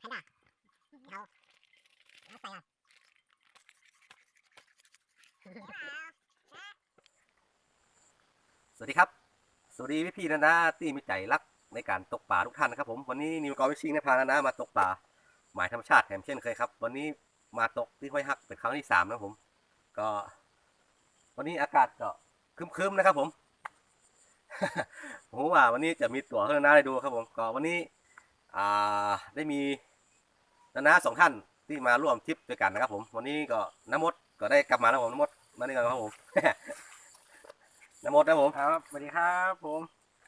แพนด้าเอาเอาใส่อะสวัสดีครับ สวัสดีพี่ๆนะนะที่มีใจรักในการตกปลาทุกท่านนะครับผม วันนี้นิวกอล์ฟชิงได้พานะนะมาตกปลาหมายธรรมชาติแถมเช่นเคยครับ วันนี้มาตกที่ห้วยฮักเป็นครั้งที่สามนะผม ก็ วันนี้อากาศก็คึมๆนะครับ ผมผมว่าวันนี้จะมีตั๋วให้นะนะได้ดูครับผม ก็วันนี้ อ่า ได้มี นานาสองท่านที่มาร่วมทริปด้วยกันนะครับ ผม วันนี้ก็น้ำมดก็ได้กลับมาแล้วผมน้ำมดมาด้วยกันครับผมน้ำมดนะครับผมครับสวัสดีครับผม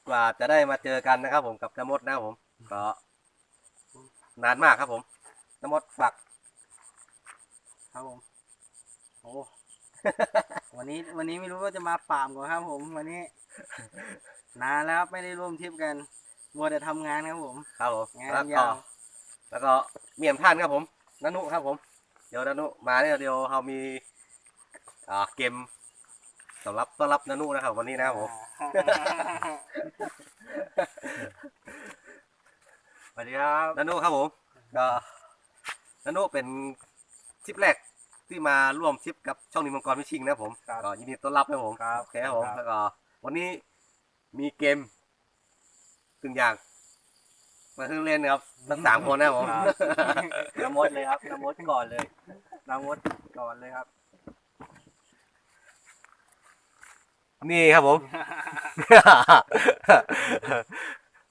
กว่าจะได้มาเจอกันนะครับ ผมกับน้ำมดนะครับผมก็นานมากครับผมน้ำมดฝากครับผมโอ้วันนี้วันนี้ไม่รู้ว่าจะมาป่ามก่อนครับ ผม วันนี้ นานแล้วครับไม่ได้ร่วมทริปกันมัวแต่ทำงานครับผมครับผมงานแล้วก็ยาว แล้วก็เมี่ยมท่านครับผมนันุครับผม เดี๋ยวนันุมาเนี่ยเดี๋ยวเรามีอ่าเกมสำหรับต้อนรับนันุนะครับ วันนี้นะครับผมสวัสดีครับนันุครับผมก็นันุเป็นทริปแรกที่มาร่วมทริปกับช่องนิมมังกรวิชิงนะครับผมครับก็ยินดีต้อนรับนะครับผมครับโอเคครับผมครับแล้วก็วันนี้มีเกมกึ่งอย่าง มาเพิ่งเล่นนะครับทั้งสามคนนะครับผมครับน้ำมดเลยครับน้ำมดก่อนเลยน้ำมดก่อนเลยครับ นี่ครับผม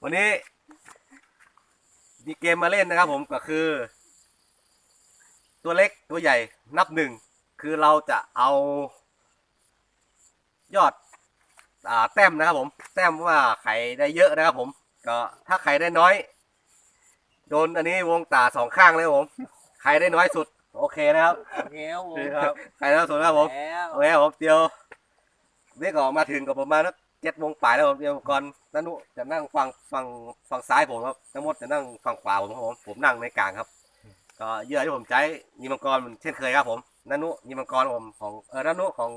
วันนี้ มีเกมมาเล่นนะครับ ผมก็คือ ตัวเล็กตัวใหญ่นับหนึ่งคือเราจะเอา ยอดอ่าแต้มนะครับผม แต้มว่าใครได้เยอะนะครับผม ก็ถ้าใครได้น้อย โดนอันนี้วงตาสองข้างเลยครับผม ใครได้น้อยสุด โอเคนะครับโอเคครับผมครับใครได้น้อยสุดนะครับผมแล้วโอเคครับผมเดี๋ยวนี่ก็มาถึงกับประมาณเจ็ดโมงปลายแล้วผมเดี๋ยวก่อนนันุจะนั่งฟังฟังฟังซ้ายผมครับทั้งหมดจะนั่งฟังขวาผมครับผมผมนั่งในกลางครับ ก็เหยื่อที่ผมใช้ยีมังกรเหมือนเช่นเคยครับผมนันุยีมังกรผมของเออนันุของ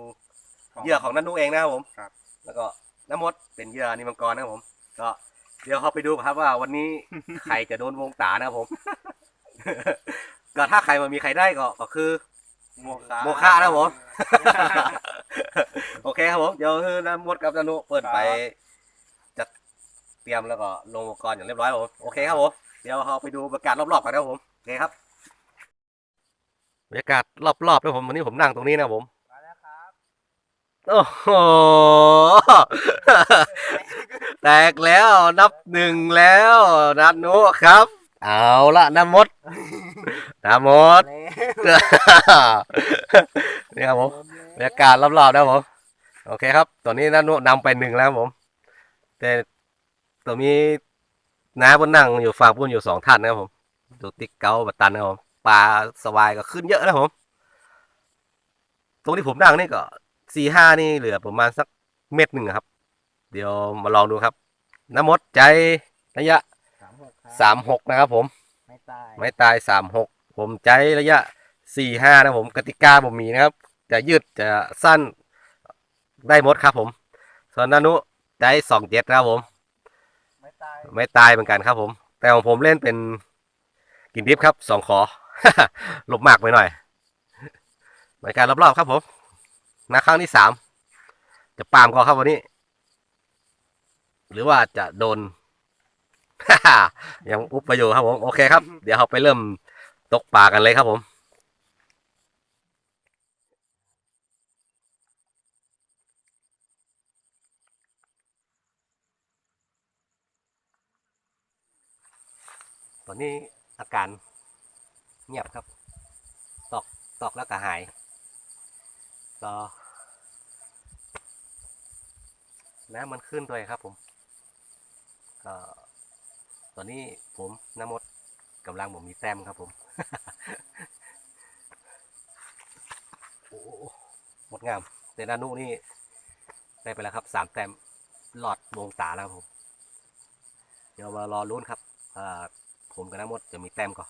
เหยื่อของนันุเองนะครับผมครับแล้วก็น้ำมดเป็นเหยื่อยีมังกรนะครับผม ก็ เดี๋ยวเขาไปดูครับว่าวันนี้ ใครจะโดนวงตานะครับผม ก็ถ้าใครมามีใครได้ก็ก็คือ โมคะโมคะนะครับผม โอเคครับผม เดี๋ยวคือน้ำมดกับนานุเปิดไปจัดเตรียมแล้วก็ลงอุปกรณ์อย่างเรียบร้อยครับผมโอเคครับผม เดี๋ยวเราไปดูบรรยากาศรอบๆกันนะครับผมโอเคครับ บรรยากาศรอบๆนะผมวันนี้ผมนั่งตรงนี้นะครับผมมาแล้วครับ โอ้โห แตกแล้วนับหนึ่งแล้วนัดนุครับ เอาละน้ำมดน้ำมดนี่ครับผมบรรยากาศรอบๆนะครับผม โอเคครับ ตอนนี้นันุนำไปหนึ่งแล้วผม แต่ตัวมีน้าบนนั่งอยู่ฝั่งบุญอยู่สองท่านนะครับผม ดูติ๊กเกาบัตตันนะครับผมปลาสวายก็ขึ้นเยอะนะผม ตรงที่ผมนั่งนี่ก็ สี่ห้านี่เหลือประมาณสักเม็ดหนึ่งอะครับ เดี๋ยวมาลองดูครับน้ำมดใจระยะสามหกครับสามหกนะครับผม ไม่ตายไม้ตายสามหกผมใจระยะสี่ห้านะผมกติกาผมมีนะครับ จะยืดจะสั้นได้หมดครับผม ส่วนนานุใจสองเจ็ดครับผม ไม่ตายไม่ตายเหมือนกันครับผม แต่ของผมเล่นเป็นกินดิฟครับสองขอหลบมากไปหน่อยบรรยากาศรอบๆครับผม นาครั้งที่สามจะปามก็ครับวันนี้ หรือว่าจะโดน ยังอุบไปอยู่ครับผมโอเคครับ เดี๋ยวเราไปเริ่มตกปลากันเลยครับผมตอนนี้อาการเงียบครับ ตอกตอกแล้วก็หาย ก็น้ำมันขึ้นด้วยครับผมก็ตอนนี้ผมน้ำมดกำลังผมมีแต้มครับผมโอ้โหหมดงามแต่นานุนี่ได้ไปแล้วครับสามแต้มหลอดวงตาแล้วผม เดี๋ยวมารอลุ้นครับผมกับน้ำมดจะมีแต้มก่อน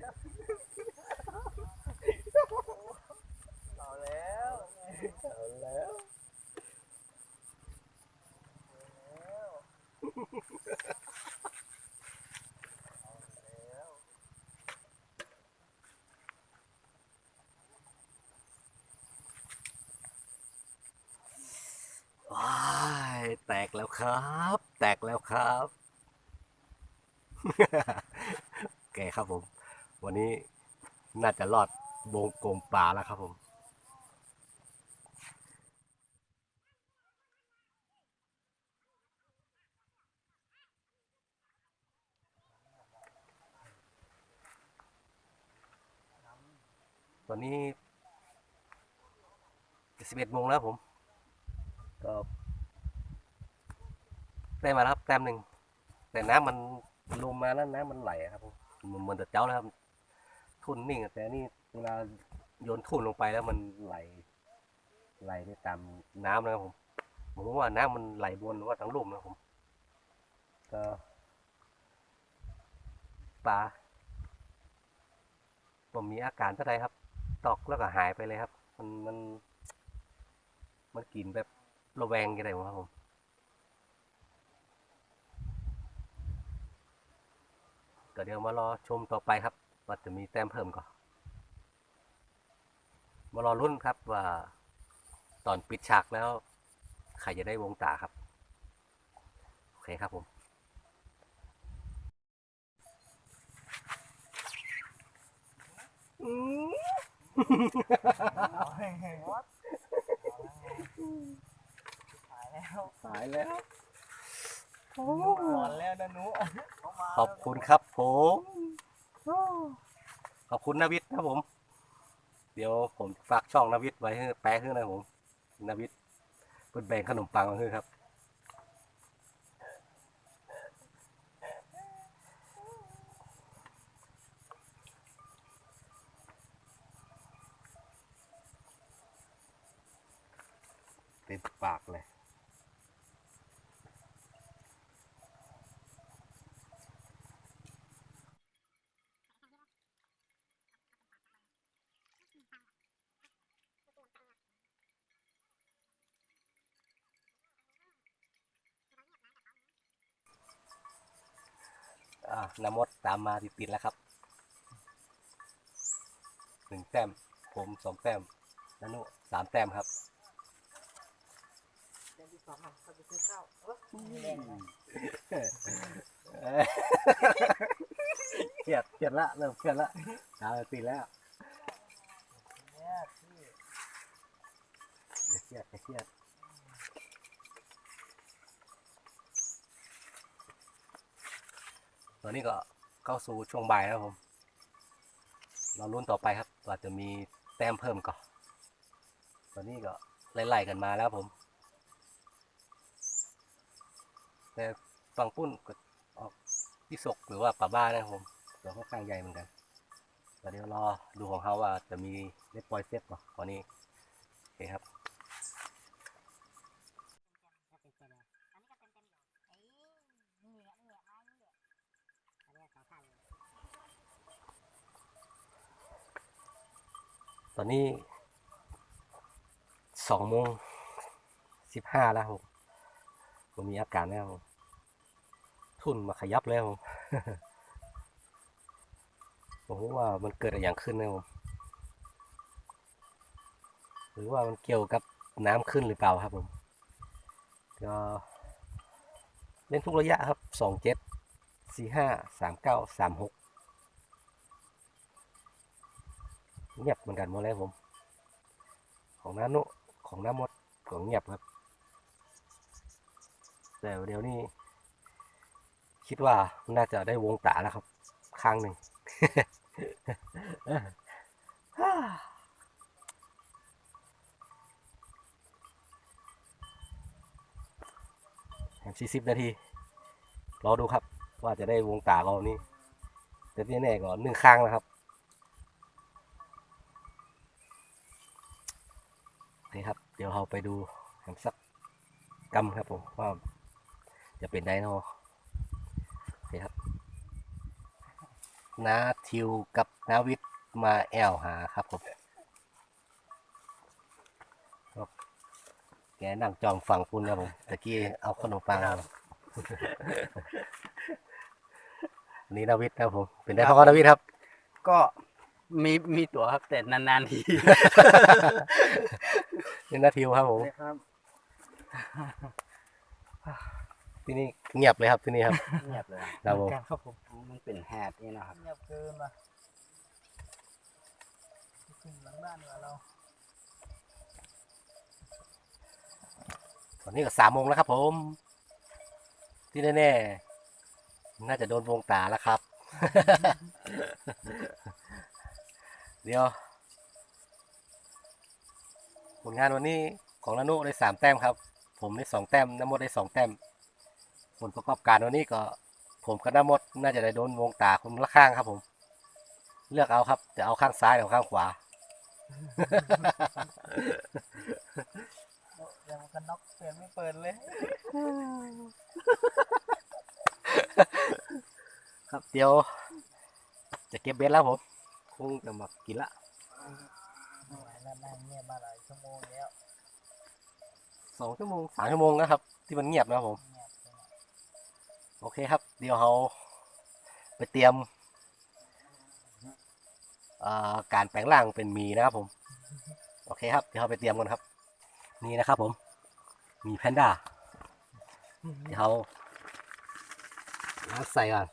เอาแล้ว เอาแล้ว ว้ายแตกแล้ว ครับ แตกแล้วครับแกครับผม วันนี้น่าจะรอดวงกลมปลาแล้วครับผมตอนนี้จะสิบเอ็ดโมงแล้วผม ก็ ได้มาแล้วครับแต้มหนึ่งแต่น้ำมันลงมาแล้วน้ำมันไหลครับผมมันเหมือนแต่เจ้าแล้วครับทุ่นนิ่งแต่นี่เวลาโยนทุ่นลงไปแล้วมันไหล ไหลไปตามน้ำนะครับผมผมว่าน้ำมันไหลบนหรือว่าทั้งลุ่มนะครับผมก็ปลาผมมีอาการเท่าไรครับ ตอกแล้วก็หายไปเลยครับ มันมัน มันกลิ่นแบบระแวงยังไงวะครับผม ก็เดี๋ยวมารอชมต่อไปครับ ว่าจะมีแต้มเพิ่มก่อนมารอรุ่นครับว่าตอนปิดฉากแล้ว ใครจะได้วงตาครับ โอเคครับผมหายแล้วหายแล้ว ก่อนแล้วนะหนุขอบคุณครับผมขอบคุณนาวิทย์ครับผม เดี๋ยวผมฝากช่องนาวิทย์ไว้ให้แปะขึ้นนะผมนาวิทย์เปิดแบ่งขนมปังมาให้ครับเต็มปากเลย อ่าน้ำมดตามมาติดๆแล้วครับหนึ่งแต้ม ผมสองแต้มนันุสามแต้มครับเดือนที่สองอะเขาจะซื้อข้าวเออแดงนะเครียดเครียดละเริ่มเครียดละตามติดแล้วเนี่ยพี่อย่าเครียดอย่าเครียด ตอนนี้ก็เข้าสู่ช่วงบ่ายแล้วครับผม เราลุ้นต่อไปครับว่าจะมีแต้มเพิ่มก่อนตอนนี้ก็ไล่ๆกันมาแล้วผม แต่ฝั่งปุ้นก็ออกที่ศกหรือว่าป่าบ้านะครับผมตัวค่อนข้างใหญ่เหมือนกันแต่เดี๋ยวรอดูของเขาว่าจะมีได้ปล่อยเซฟก่อนตอนนี้โอเคครับ อันนี้ก็เต็มเต็มอยู่เอ้ยนี่แหละนี่แหละไม้นี่แหละอันนี้สองข้างเลย ต อนนี้สองโมงสิบห้าแล้วผมผมมีอาการแล้วทุ่นมาขยับแล้วผมผมว่ามันเกิดอะไรอย่างขึ้นนะผมหรือว่ามันเกี่ยวกับน้ำขึ้นหรือเปล่าครับผมก็เล่นทุกระยะครับสองเจ็ดสี่ห้าสามเก้าสามหก เงียบเหมือนกันหมดแล้วผม ของน้านุของน้ามดก็เงียบครับ แต่เดี๋ยวนี้ คิดว่าน่าจะได้วงตาแล้วครับ ข้างหนึ่งสี่สิบนาที รอดูครับ ว่าจะได้วงตาก่อนนี้ แต่ที่แน่ก่อนหนึ่งข้างแล้วครับ โอเคครับ เดี๋ยวเรา ไปดูแฮมสักกำครับผมว่าจะเป็นไดโนโอเคครับนาทิวกับนาวิทย์มาแอลหาครับผมครับแกนั่งจองฟังคุณครับผมตะกี้เอาขนมปังครับอันนี้นาวิทย์ครับผมเป็นได้พ่อนาวิทย์ครับ ก็ มีมีตั๋วครับแต่นานๆทีนี่นาทิวครับผมครับที่นี่เงียบเลยครับที่นี่ครับ เงียบเลยครับผม ครับผมมันเป็นแฮดนี่นะครับเงียบเกินว่ะถึงหลังบ้านว่าเราตอนนี้ก็สามโมงแล้วครับผม ที่แน่ๆน่าจะโดนวงตาแล้วครับ เดี๋ยวผลงานวันนี้ของนานุได้สามแต้มครับ ผมได้สองแต้มน้ำมดได้สองแต้ม ผลประกอบการวันนี้ก็ ผมกับน้ำมดน่าจะได้โดนวงตาคนละข้างครับผม เลือกเอาครับ จะเอาข้างซ้ายหรือข้างขวายังกันน็อกเปลี่ยนไม่เปิดเลย ครับเดี๋ยว จะเก็บเบ็ดแล้วผม คงจะมากินละนั่งเงียบมาหลายชั่วโมงแล้วสองชั่วโมงสามชั่วโมงนะครับ ที่มันเงียบนะครับผม โอเคครับ เดี๋ยวเราไปเตรียมการแปลงร่างเป็นมีนะครับผม โอเคครับ เดี๋ยวเราไปเตรียมกันครับ นี่นะครับผม มีแพนด้า เดี๋ยวเราใส่ก่อน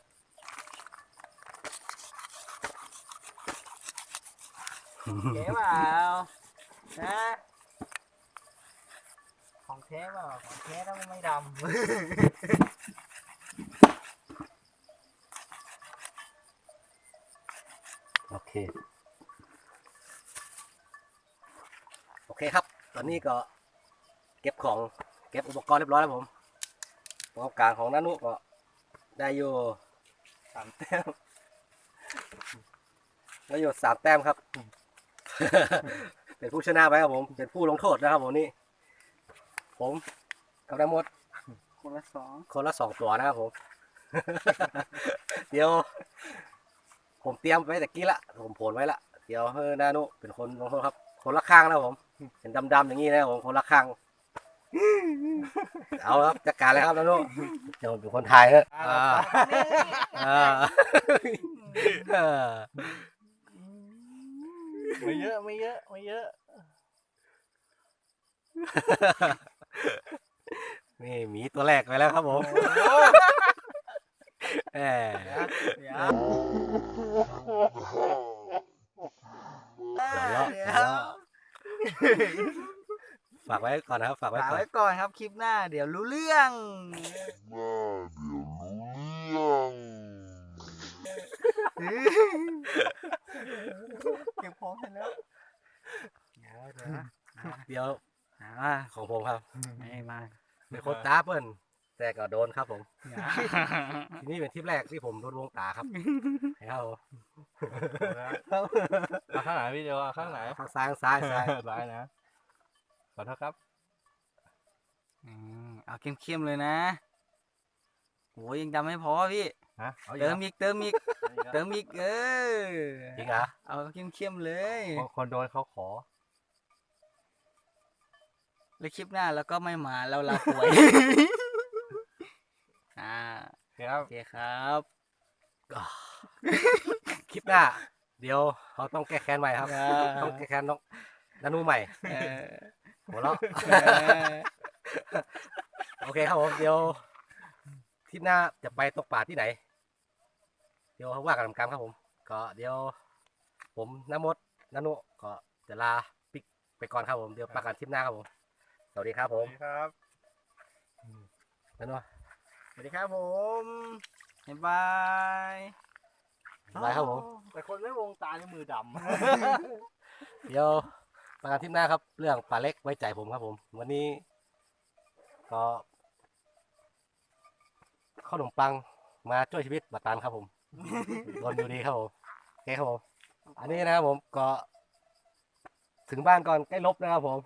เก๋เปล่านะของแท้เปล่าของแท้ต้องไม่ดำโอเค โอเคครับ ตอนนี้ก็เก็บของเก็บอุปกรณ์เรียบร้อยแล้วผมประกอบการของนานุก็ได้อยู่สามแต้มได้อยู่สามแต้มครับ เป็นผู้ชนะไปครับผม เป็นผู้ลงโทษนะครับผมนี่ ผมกับน้ำมด คนละสองคนละสองตัวนะครับผม เดี๋ยว ผมเตรียมไว้แต่กี้ละ ผมโผลไว้ละ เดี๋ยวเฮ้อนานุเป็นคนลงโทษครับ คนละข้างนะครับผม เป็นดำๆอย่างนี้นะครับผมคนละข้าง เอาครับจัดการเลยครับนานุเดี๋ยวผมเป็นคนถ่ายเนอะอ่าอ่าอ่า ไม่เยอะไม่เยอะไม่เยอะ นี่หมีตัวแรกไปแล้วครับผมแหมเดี๋ยวเดี๋ยวเดี๋เดี๋ยยววฝากไว้ก่อนนะครับ ฝากไว้ฝากก่อนไว้ก่อนครับคลิปหน้า เดี๋ยวรู้เรื่องำเก็บของเสร็จแล้วเดี๋ยวอ่าของผมครับไม่มาเป็นคนตาเปิ้ลแต่ก็โดนครับผม ทีนี้เป็นทริปแรกที่ผมโดนวงตาครับครับผมเอาข้างไหนพี่เดียวเอาข้างไหนข้างซ้ายข้างซ้ายซ้ายซ้ายนะขอโทษครับอืมเอาเข้มๆเลยนะโหยังจำไม่พอพี่ ฮะเอาอีกเติแล้มวอีกเติมอีกเติมอีกเออจริงเหรอเอาเข้มๆเลยคนคนโดนเขาขอ แล้วคลิปหน้าแล้วก็ไม่มาแล้วลาป่วยอ่าครับโอเคครับคลิปหน้า เดี๋ยวเขาต้องแก้แค้นใหม่ครับอ่าต้องแก้แค้นน้องนานูใหม่เออหัวเราะเออโอเคครับผมเดี๋ยวทริปหน้าจะไปตกปลาที่ไหน เดี๋ยวว่ากันกรรมครับผม ก็เดี๋ยว ผมน้ำมดนานุก็จะลาปิกไปก่อนครับผมเดี๋ยวปากันทริปหน้าครับผม สวัสดีครับสผวัมสดีครับนานุสวัสดีครับผมบ๊ายบายบายครับผม แต่คนไม่วงตาในมือดเดี๋ยวปากันทริปหน้าครับ เรื่องปลาเล็กไว้ใจผมครับผม วันนี้ ก็ขนมปังมาช่วยชีวิตบัตตันครับผม โดนอยู่ดีครับผมโอเคครับผมอันนี้นะครับผมก็ ถึงบ้านก่อนใกล้ลบนะครับผม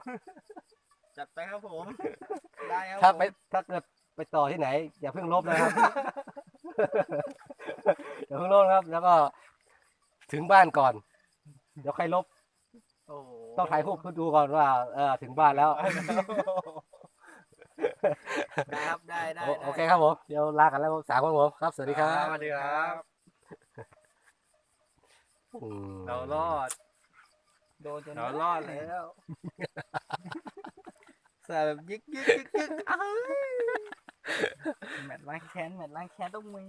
จัดไปครับผม ได้ครับถ้าผมไปถ้าเกิดไปต่อที่ไหน อย่าเพิ่งลบนะครับ อย่าเพิ่งลบนะครับ แล้วก็ถึงบ้านก่อน เดี๋ยวใครลบ โอ้โหต้องถ่ายรูปเพื่อดูก่อนว่าเออถึงบ้านแล้ว ได้ครับ ได้ได้โอได้โอเคครับผม เดี๋ยวลากันแล้วสามคนผมครับ สวัสดีครับ สวัสดีครับอืม เรารอด โดนจนเรารอดแล้วใส่แบบยึกยึกยึกยึกเอ้ยแมตช์ล้างแค้นแมตช์ล้างแค้นต้องมี